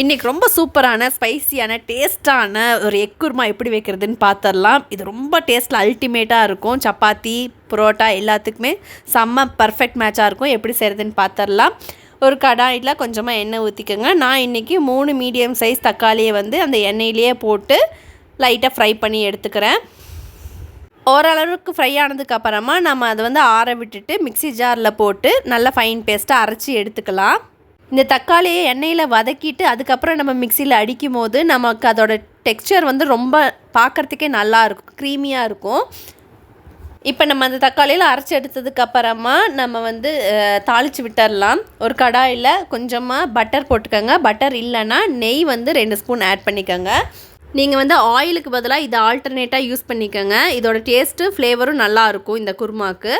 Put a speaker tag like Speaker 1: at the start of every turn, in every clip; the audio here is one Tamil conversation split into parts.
Speaker 1: இன்றைக்கி ரொம்ப சூப்பரான ஸ்பைசியான டேஸ்ட்டான ஒரு எக் குருமா எப்படி வைக்கிறதுன்னு பார்த்துடலாம் இது ரொம்ப டேஸ்ட்டில் அல்டிமேட்டாக இருக்கும். சப்பாத்தி புரோட்டா எல்லாத்துக்குமே செம்ம பர்ஃபெக்ட் மேட்சாக இருக்கும். எப்படி செய்கிறதுன்னு பார்த்துடலாம் ஒரு கடாயில் கொஞ்சமாக எண்ணெய் ஊற்றிக்கோங்க நான் இன்றைக்கி மூணு மீடியம் சைஸ் தக்காளியை வந்து அந்த எண்ணெயிலேயே போட்டு லைட்டாக ஃப்ரை பண்ணி எடுத்துக்கிறேன். ஓரளவுக்கு ஃப்ரை ஆனதுக்கப்புறமா நம்ம அதை வந்து ஆற விட்டுட்டு மிக்ஸி ஜாரில் போட்டு நல்லா ஃபைன் பேஸ்ட்டாக அரைச்சி எடுத்துக்கலாம். இந்த தக்காளியை எண்ணெயில் வதக்கிட்டு அதுக்கப்புறம் நம்ம மிக்சியில் அடிக்கும் போது நமக்கு அதோட டெக்ஸ்சர் வந்து ரொம்ப பார்க்குறதுக்கே நல்லா இருக்கும் க்ரீமியாக இருக்கும். இப்போ நம்ம அந்த தக்காளியில் அரைச்சி எடுத்ததுக்கப்புறமா நம்ம வந்து தாளித்து விட்டுடலாம் ஒரு கடாயில் கொஞ்சமாக பட்டர் போட்டுக்கோங்க. பட்டர் இல்லைன்னா நெய் வந்து ரெண்டு ஸ்பூன் ஆட் பண்ணிக்கோங்க. நீங்கள் வந்து ஆயிலுக்கு பதிலாக இதை ஆல்டர்னேட்டாக யூஸ் பண்ணிக்கோங்க. இதோட டேஸ்ட்டு ஃப்ளேவரும் நல்லாயிருக்கும் இந்த குருமாக்கு.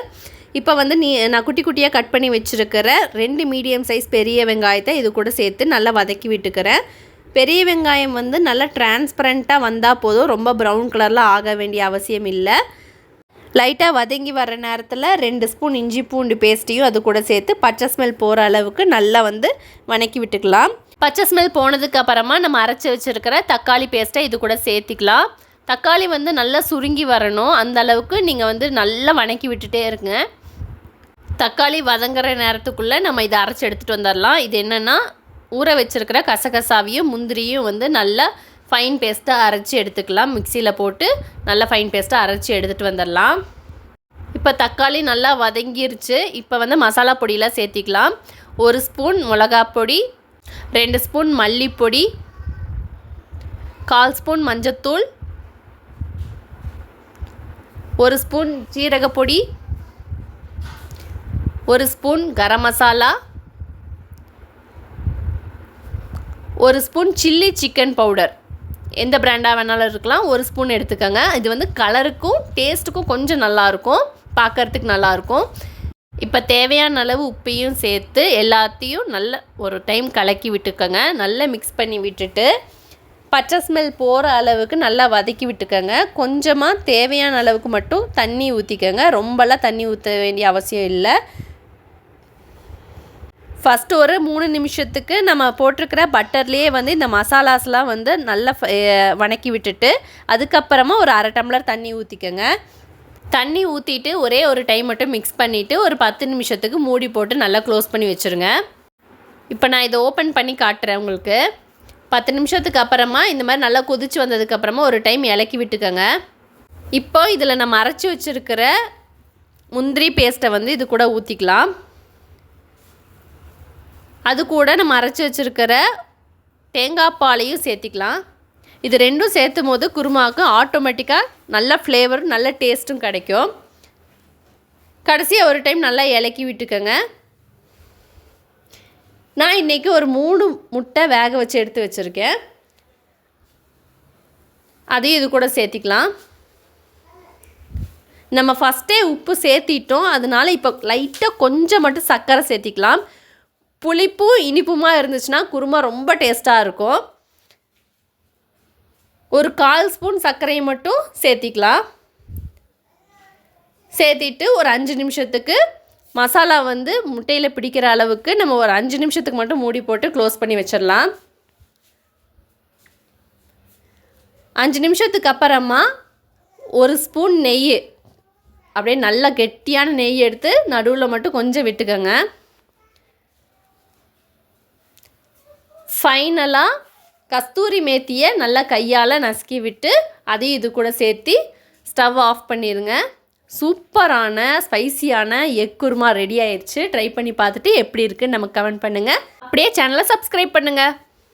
Speaker 1: இப்போ வந்து நீ நான் குட்டி குட்டியாக கட் பண்ணி வச்சுருக்கிற ரெண்டு மீடியம் சைஸ் பெரிய வெங்காயத்தை இது கூட சேர்த்து நல்லா வதக்கி விட்டுக்கிறேன். பெரிய வெங்காயம் வந்து நல்லா டிரான்ஸ்பரண்ட்டாக வந்தால் போதும். ரொம்ப ப்ரௌன் கலரில் ஆக வேண்டிய அவசியம் இல்லை. லைட்டாக வதங்கி வர நேரத்தில் ரெண்டு ஸ்பூன் இஞ்சி பூண்டு பேஸ்ட்டையும் அது கூட சேர்த்து பச்சை ஸ்மெல் போகிற அளவுக்கு நல்லா வந்து வணக்கி விட்டுக்கலாம். பச்சை ஸ்மெல் போனதுக்கு அப்புறமா நம்ம அரைச்சி வச்சுருக்கிற தக்காளி பேஸ்ட்டை இது கூட சேர்த்திக்கலாம். தக்காளி வந்து நல்லா சுருங்கி வரணும். அந்த அளவுக்கு நீங்கள் வந்து நல்லா வணக்கி விட்டுட்டே இருங்க. தக்காளி வதங்குற நேரத்துக்குள்ளே நம்ம இதை அரைச்சி எடுத்துகிட்டு வந்துடலாம் இது என்னென்னா ஊற வச்சிருக்கிற கசகசாவையும் முந்திரியும் வந்து நல்லா ஃபைன் பேஸ்ட்டாக அரைச்சி எடுத்துக்கலாம். மிக்சியில் போட்டு நல்லா ஃபைன் பேஸ்ட்டாக அரைச்சி எடுத்துகிட்டு வந்துடலாம் இப்போ தக்காளி நல்லா வதங்கிருச்சு. இப்போ வந்து மசாலா பொடியெலாம் சேர்த்திக்கலாம். ஒரு ஸ்பூன் மிளகா பொடி ரெண்டு ஸ்பூன் மல்லிப்பொடி கால் ஸ்பூன் மஞ்சத்தூள் ஒரு ஸ்பூன் ஜீரகப்பொடி ஒரு ஸ்பூன் கரம் மசாலா ஒரு ஸ்பூன் சில்லி சிக்கன் பவுடர். எந்த பிராண்டாக வேணாலும் இருக்கலாம் ஒரு ஸ்பூன் எடுத்துக்கோங்க. இது வந்து கலருக்கும் டேஸ்ட்டுக்கும் கொஞ்சம் நல்லாயிருக்கும் பார்க்கறதுக்கு நல்லாயிருக்கும். இப்போ தேவையான அளவு உப்பையும் சேர்த்து எல்லாத்தையும் நல்ல ஒரு டைம் கலக்கி விட்டுக்கோங்க. நல்லா மிக்ஸ் பண்ணி விட்டுட்டு பச்சை ஸ்மெல் போகிற அளவுக்கு நல்லா வதக்கி விட்டுக்கோங்க. கொஞ்சமாக தேவையான அளவுக்கு மட்டும் தண்ணி ஊற்றிக்கோங்க ரொம்பலாம் தண்ணி ஊற்ற வேண்டிய அவசியம் இல்லை. ஃபஸ்ட்டு ஒரு மூணு நிமிஷத்துக்கு நம்ம போட்டிருக்கிற பட்டர்லேயே வந்து இந்த மசாலாஸ்லாம் வந்து நல்லா வணக்கி விட்டுட்டு அதுக்கப்புறமா ஒரு அரை டம்ளர் தண்ணி ஊற்றிக்கோங்க தண்ணி ஊற்றிட்டு ஒரே ஒரு டைம் மட்டும் மிக்ஸ் பண்ணிவிட்டு ஒரு பத்து நிமிஷத்துக்கு மூடி போட்டு நல்லா க்ளோஸ் பண்ணி வச்சுருங்க. இப்போ நான் இதை ஓப்பன் பண்ணி காட்டுறேன் உங்களுக்கு. பத்து நிமிஷத்துக்கு அப்புறமா இந்த மாதிரி நல்லா கொதிச்சு வந்ததுக்கப்புறமா ஒரு டைம் இலக்கி விட்டுக்கோங்க. இப்போ இதில் நம்ம அரைச்சி வச்சுருக்கிற முந்திரி பேஸ்ட்டை வந்து இது கூட ஊற்றிக்கலாம் அது கூட நம்ம அரைச்சி வச்சுருக்கிற தேங்காய் பாலையும் சேர்த்திக்கலாம். இது ரெண்டும் சேர்த்தும் போது குருமாவுக்கு ஆட்டோமேட்டிக்காக நல்ல ஃப்ளேவரும் நல்ல டேஸ்ட்டும் கிடைக்கும். கடைசியாக ஒரு டைம் நல்லா இலக்கி விட்டுக்கோங்க. நான் இன்றைக்கி ஒரு மூணு முட்டை வேக வச்சு எடுத்து வச்சுருக்கேன். அதையும் இது கூட சேர்த்திக்கலாம். நம்ம ஃபஸ்ட்டே உப்பு சேர்த்திட்டோம். அதனால இப்போ லைட்டாக கொஞ்சம் மட்டும் சர்க்கரை சேர்த்திக்கலாம். புளிப்பும் இனிப்புமாக இருந்துச்சுன்னா குருமா ரொம்ப டேஸ்ட்டாக இருக்கும். ஒரு கால் ஸ்பூன் சர்க்கரையை மட்டும் சேர்த்திக்கலாம். சேர்த்திட்டு ஒரு அஞ்சு நிமிஷத்துக்கு மசாலா வந்து முட்டையில் பிடிக்கிற அளவுக்கு நம்ம ஒரு அஞ்சு நிமிஷத்துக்கு மட்டும் மூடி போட்டு க்ளோஸ் பண்ணி வச்சிடலாம். அஞ்சு நிமிஷத்துக்கு அப்புறமா ஒரு ஸ்பூன் நெய் அப்படியே நல்லா கெட்டியான நெய் எடுத்து நடுவில் மட்டும் கொஞ்சம் விட்டுக்கோங்க. ஃபைனலாக கஸ்தூரி மேத்தியை நல்லா கையால் நசுக்கி விட்டு அதையும் இது கூட சேர்த்து ஸ்டவ் ஆஃப் பண்ணிடுங்க சூப்பரான ஸ்பைசியான எக் குருமா ரெடி ஆயிடுச்சு ட்ரை பண்ணி பார்த்துட்டு எப்படி இருக்குன்னு நமக்கு கமெண்ட் பண்ணுங்கள் அப்படியே சேனலை சப்ஸ்கிரைப் பண்ணுங்கள்